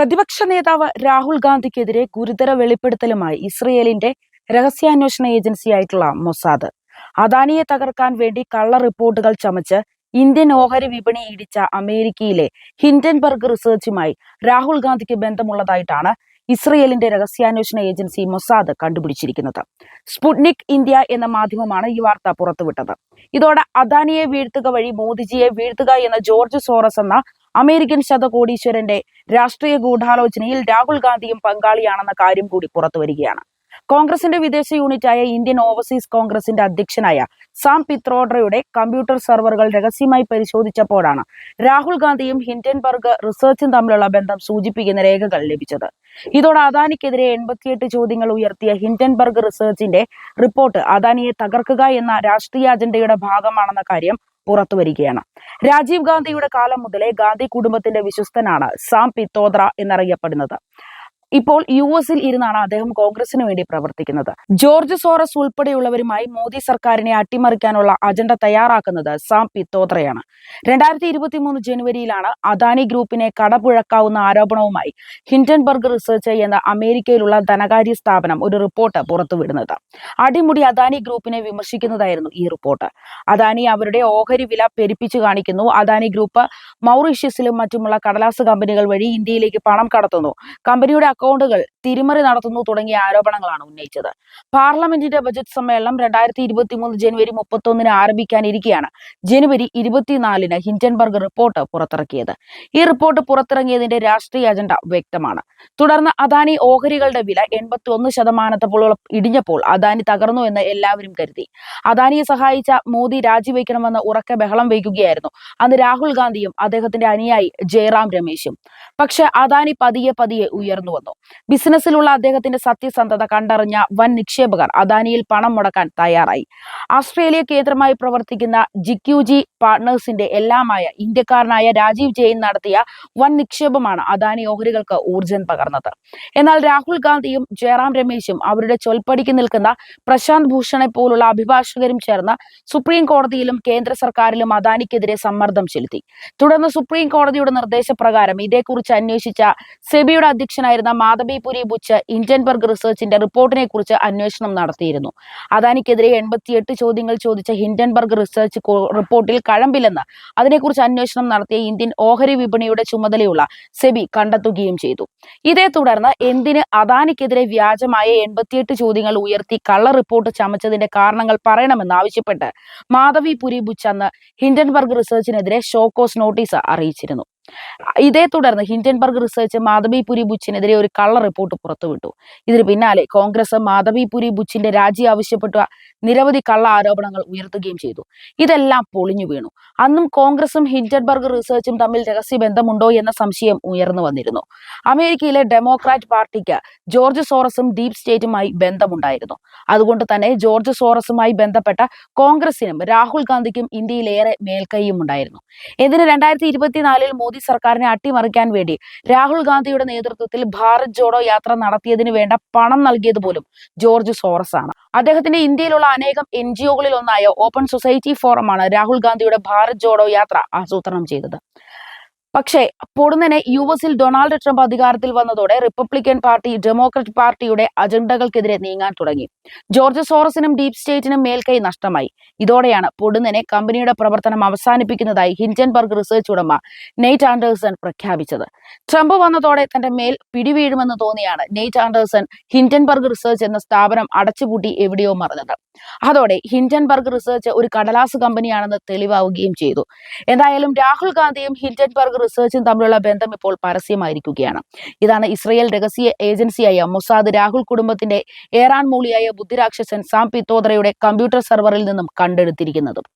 പ്രതിപക്ഷ നേതാവ് രാഹുൽ ഗാന്ധിക്കെതിരെ ഗുരുതര വെളിപ്പെടുത്തലുമായി ഇസ്രയേലിന്റെ രഹസ്യാന്വേഷണ ഏജൻസിയായിട്ടുള്ള മൊസാദ്. അദാനിയെ തകർക്കാൻ വേണ്ടി കള്ള റിപ്പോർട്ടുകൾ ചമച്ച് ഇന്ത്യൻ ഓഹരി വിപണി ഇടിച്ച അമേരിക്കയിലെ ഹിൻഡൻബർഗ് റിസർച്ചുമായി രാഹുൽ ഗാന്ധിക്ക് ബന്ധമുള്ളതായിട്ടാണ് ഇസ്രയേലിന്റെ രഹസ്യാന്വേഷണ ഏജൻസി മൊസാദ് കണ്ടുപിടിച്ചിരിക്കുന്നത്. സ്പുട്നിക് ഇന്ത്യ എന്ന മാധ്യമമാണ് ഈ വാർത്ത പുറത്തുവിട്ടത്. ഇതോടെ അദാനിയെ വീഴ്ത്തുക വഴി മോദിജിയെ വീഴ്ത്തുക എന്ന ജോർജ് സോറസ് എന്ന അമേരിക്കൻ ശതകോടീശ്വരന്റെ രാഷ്ട്രീയ ഗൂഢാലോചനയിൽ രാഹുൽ ഗാന്ധിയും പങ്കാളിയാണെന്ന കാര്യം കൂടി പുറത്തുവരികയാണ്. കോൺഗ്രസിന്റെ വിദേശ യൂണിറ്റായ ഇന്ത്യൻ ഓവർസീസ് കോൺഗ്രസിന്റെ അധ്യക്ഷനായ സാം പിത്രോഡ്രയുടെ കമ്പ്യൂട്ടർ സെർവറുകൾ രഹസ്യമായി പരിശോധിച്ചപ്പോഴാണ് രാഹുൽ ഗാന്ധിയും ഹിൻഡൻബർഗ് റിസർച്ചും തമ്മിലുള്ള ബന്ധം സൂചിപ്പിക്കുന്ന രേഖകൾ ലഭിച്ചത്. ഇതോടെ അദാനിക്കെതിരെ എൺപത്തിയെട്ട് ചോദ്യങ്ങൾ ഉയർത്തിയ ഹിൻഡൻബർഗ് റിസർച്ചിന്റെ റിപ്പോർട്ട് അദാനിയെ തകർക്കുക എന്ന രാഷ്ട്രീയ അജണ്ടയുടെ ഭാഗമാണെന്ന കാര്യം പുറത്തുവരികയാണ്. രാജീവ് ഗാന്ധിയുടെ കാലം മുതലേ ഗാന്ധി കുടുംബത്തിന്റെ വിശ്വസ്തനാണ് സാം പിത്തോദ്ര എന്നറിയപ്പെടുന്നത്. ഇപ്പോൾ യു എസിൽ ഇരുന്നാണ് അദ്ദേഹം കോൺഗ്രസിന് വേണ്ടി പ്രവർത്തിക്കുന്നത്. ജോർജ് സോറസ് ഉൾപ്പെടെയുള്ളവരുമായി മോദി സർക്കാരിനെ അട്ടിമറിക്കാനുള്ള അജണ്ട തയ്യാറാക്കുന്നത് സാം പിത്തോത്രയാണ് രണ്ടായിരത്തി ഇരുപത്തി മൂന്ന് ജനുവരിയിലാണ് അദാനി ഗ്രൂപ്പിനെ കടപുഴക്കാവുന്ന ആരോപണവുമായി ഹിൻഡൻബർഗ് റിസർച്ച് എന്ന അമേരിക്കയിലുള്ള ധനകാര്യ സ്ഥാപനം ഒരു റിപ്പോർട്ട് പുറത്തുവിടുന്നത്. അടിമുടി അദാനി ഗ്രൂപ്പിനെ വിമർശിക്കുന്നതായിരുന്നു ഈ റിപ്പോർട്ട്. അദാനി അവരുടെ ഓഹരി വില പെരുപ്പിച്ചു കാണിക്കുന്നു. അദാനി ഗ്രൂപ്പ് മൗറീഷ്യസിലും മറ്റുമുള്ള കടലാസ് കമ്പനികൾ വഴി ഇന്ത്യയിലേക്ക് പണം കടത്തുന്നു. കമ്പനിയുടെ അക്കൗണ്ടുകൾ തിരിമറി നടത്തുന്നു തുടങ്ങിയ ആരോപണങ്ങളാണ് ഉന്നയിച്ചത്. പാർലമെന്റിന്റെ ബജറ്റ് സമ്മേളനം രണ്ടായിരത്തി ഇരുപത്തി മൂന്ന് ജനുവരി മുപ്പത്തൊന്നിന് ആരംഭിക്കാനിരിക്കെയാണ് ജനുവരി ഇരുപത്തിനാലിന് ഹിൻഡൻബർഗ് റിപ്പോർട്ട് പുറത്തിറക്കിയത്. ഈ റിപ്പോർട്ട് പുറത്തിറങ്ങിയതിന്റെ രാഷ്ട്രീയ അജണ്ട വ്യക്തമാണ്. തുടർന്ന് അദാനി ഓഹരികളുടെ വില എൺപത്തി ഒന്ന് ശതമാനത്തോളം ഇടിഞ്ഞപ്പോൾ അദാനി തകർന്നു എന്ന് എല്ലാവരും കരുതി. അദാനിയെ സഹായിച്ച മോദി രാജിവെക്കണമെന്ന് ഉറക്കെ ബഹളം വയ്ക്കുകയായിരുന്നു. അന്ന് രാഹുൽ ഗാന്ധിയും അദ്ദേഹത്തിന്റെ അനുയായി ജയറാം രമേശും. പക്ഷെ അദാനി പതിയെ പതിയെ ഉയർന്നു വന്നു ബിസിനസ്സിലുള്ള അദ്ദേഹത്തിന്റെ സത്യസന്ധത കണ്ടറിഞ്ഞ വൻ നിക്ഷേപകർ അദാനിയിൽ പണം മുടക്കാൻ തയ്യാറായി. ആസ്ട്രേലിയ കേന്ദ്രമായി പ്രവർത്തിക്കുന്ന ജിക്യുജി പാർട്ട്നേഴ്സിന്റെ എല്ലാമായ ഇന്ത്യക്കാരനായ രാജീവ് ജെയിൻ നടത്തിയ വൻ നിക്ഷേപമാണ് അദാനി ഓഹരികൾക്ക് ഊർജം പകർന്നത്. എന്നാൽ രാഹുൽ ഗാന്ധിയും ജയറാം രമേശും അവരുടെ ചൊൽപ്പടിക്ക് നിൽക്കുന്ന പ്രശാന്ത് ഭൂഷണെ പോലുള്ള അഭിഭാഷകരും ചേർന്ന് സുപ്രീം കോടതിയിലും കേന്ദ്ര സർക്കാരിലും അദാനിക്കെതിരെ സമ്മർദ്ദം ചെലുത്തി. തുടർന്ന് സുപ്രീം കോടതിയുടെ നിർദ്ദേശപ്രകാരം ഇതേക്കുറിച്ച് അന്വേഷിച്ച സെബിയുടെ അധ്യക്ഷനായിരുന്ന മാധബിപുരി ബുച്ച് ഇന്ത്യൻബർഗ് റിസർച്ചിന്റെ റിപ്പോർട്ടിനെ കുറിച്ച് അന്വേഷണം നടത്തിയിരുന്നു. അദാനിക്കെതിരെ എൺപത്തിയെട്ട് ചോദ്യങ്ങൾ ചോദിച്ച ഹിൻഡൻബർഗ് റിസർച്ച് റിപ്പോർട്ടിൽ കഴമ്പില്ലെന്ന് അതിനെക്കുറിച്ച് അന്വേഷണം നടത്തിയ ഇന്ത്യൻ ഓഹരി വിപണിയുടെ ചുമതലയുള്ള സെബി കണ്ടെത്തുകയും ചെയ്തു. ഇതേ തുടർന്ന് എന്തിന് അദാനിക്കെതിരെ വ്യാജമായ എൺപത്തിയെട്ട് ചോദ്യങ്ങൾ ഉയർത്തി കള്ള റിപ്പോർട്ട് ചമച്ചതിന്റെ കാരണങ്ങൾ പറയണമെന്ന് ആവശ്യപ്പെട്ട് മാധവി പുരി ബുച്ച് അന്ന് ഹിൻഡൻബർഗ് റിസർച്ചിനെതിരെ ഷോക്കോസ് നോട്ടീസ് അറിയിച്ചിരുന്നു. ഇതേ തുടർന്ന് ഹിൻഡൻബർഗ് റിസർച്ച് മാധവിപുരി ബുച്ചിനെതിരെ ഒരു കള്ള റിപ്പോർട്ട് പുറത്തുവിട്ടു. ഇതിന് പിന്നാലെ കോൺഗ്രസ് മാധവിപുരി ബുച്ചിന്റെ രാജി ആവശ്യപ്പെട്ട നിരവധി കള്ള ആരോപണങ്ങൾ ഉയർത്തുകയും ചെയ്തു. ഇതെല്ലാം പൊളിഞ്ഞു വീണു. അന്നും കോൺഗ്രസും ഹിൻഡൻബർഗ് റിസർച്ചും തമ്മിൽ രഹസ്യ ബന്ധമുണ്ടോ എന്ന സംശയം ഉയർന്നു വന്നിരുന്നു. അമേരിക്കയിലെ ഡെമോക്രാറ്റ് പാർട്ടിക്ക് ജോർജ് സോറസും ഡീപ് സ്റ്റേറ്റുമായി ബന്ധമുണ്ടായിരുന്നു. അതുകൊണ്ട് തന്നെ ജോർജ് സോറസുമായി ബന്ധപ്പെട്ട കോൺഗ്രസിനും രാഹുൽ ഗാന്ധിക്കും ഇന്ത്യയിലേറെ മേൽക്കൈയും ഉണ്ടായിരുന്നു ഇതിന് രണ്ടായിരത്തി ഇരുപത്തിനാലിൽ മോദി സർക്കാരിനെ അട്ടിമറിക്കാൻ വേണ്ടി രാഹുൽ ഗാന്ധിയുടെ നേതൃത്വത്തിൽ ഭാരത് ജോഡോ യാത്ര നടത്തിയതിന് വേണ്ട പണം നൽകിയത് പോലും ജോർജ് സോറസ് ആണ്. അദ്ദേഹത്തിന്റെ ഇന്ത്യയിലുള്ള അനേകം എൻ ജി ഒകളിൽ ഒന്നായ ഓപ്പൺ സൊസൈറ്റി ഫോറമാണ് രാഹുൽ ഗാന്ധിയുടെ ഭാരത് ജോഡോ യാത്ര ആസൂത്രണം ചെയ്തത്. പക്ഷേ പൊടുന്നനെ യു എസിൽ ഡൊണാൾഡ് ട്രംപ് അധികാരത്തിൽ വന്നതോടെ റിപ്പബ്ലിക്കൻ പാർട്ടി ഡെമോക്രാറ്റ് പാർട്ടിയുടെ അജണ്ടകൾക്കെതിരെ നീങ്ങാൻ തുടങ്ങി. ജോർജ് സോറസിനും ഡീപ് സ്റ്റേറ്റിനും മേൽക്കൈ നഷ്ടമായി. ഇതോടെയാണ് പൊടുന്നനെ കമ്പനിയുടെ പ്രവർത്തനം അവസാനിപ്പിക്കുന്നതായി ഹിൻഡൻബർഗ് റിസർച്ച് ഉടമ നെയ്റ്റ് ആൻഡേഴ്സൺ പ്രഖ്യാപിച്ചത്. ട്രംപ് വന്നതോടെ തന്റെ മേൽ പിടിവീഴുമെന്ന് തോന്നിയാണ് നെയ്റ്റ് ആൻഡേഴ്സൺ ഹിൻഡൻബർഗ് റിസർച്ച് എന്ന സ്ഥാപനം അടച്ചുപൂട്ടി എവിടെയോ മറഞ്ഞത് അതോടെ ഹിൻഡൻബർഗ് റിസർച്ച് ഒരു കടലാസ് കമ്പനിയാണെന്ന് തെളിവാവുകയും ചെയ്തു. എന്തായാലും രാഹുൽ ഗാന്ധിയും ഹിൻഡൻബർഗ് റിസർച്ചും തമ്മിലുള്ള ബന്ധം ഇപ്പോൾ പരസ്യമായിരിക്കുകയാണ്. ഇതാണ് ഇസ്രയേൽ രഹസ്യ ഏജൻസിയായ മൊസാദ് രാഹുൽ കുടുംബത്തിന്റെ ഏറാൻ മൂളിയായ ബുദ്ധിരാക്ഷസൻ സാം പിത്തോദ്രയുടെ കമ്പ്യൂട്ടർ സെർവറിൽ നിന്നും കണ്ടെടുത്തിരിക്കുന്നതും.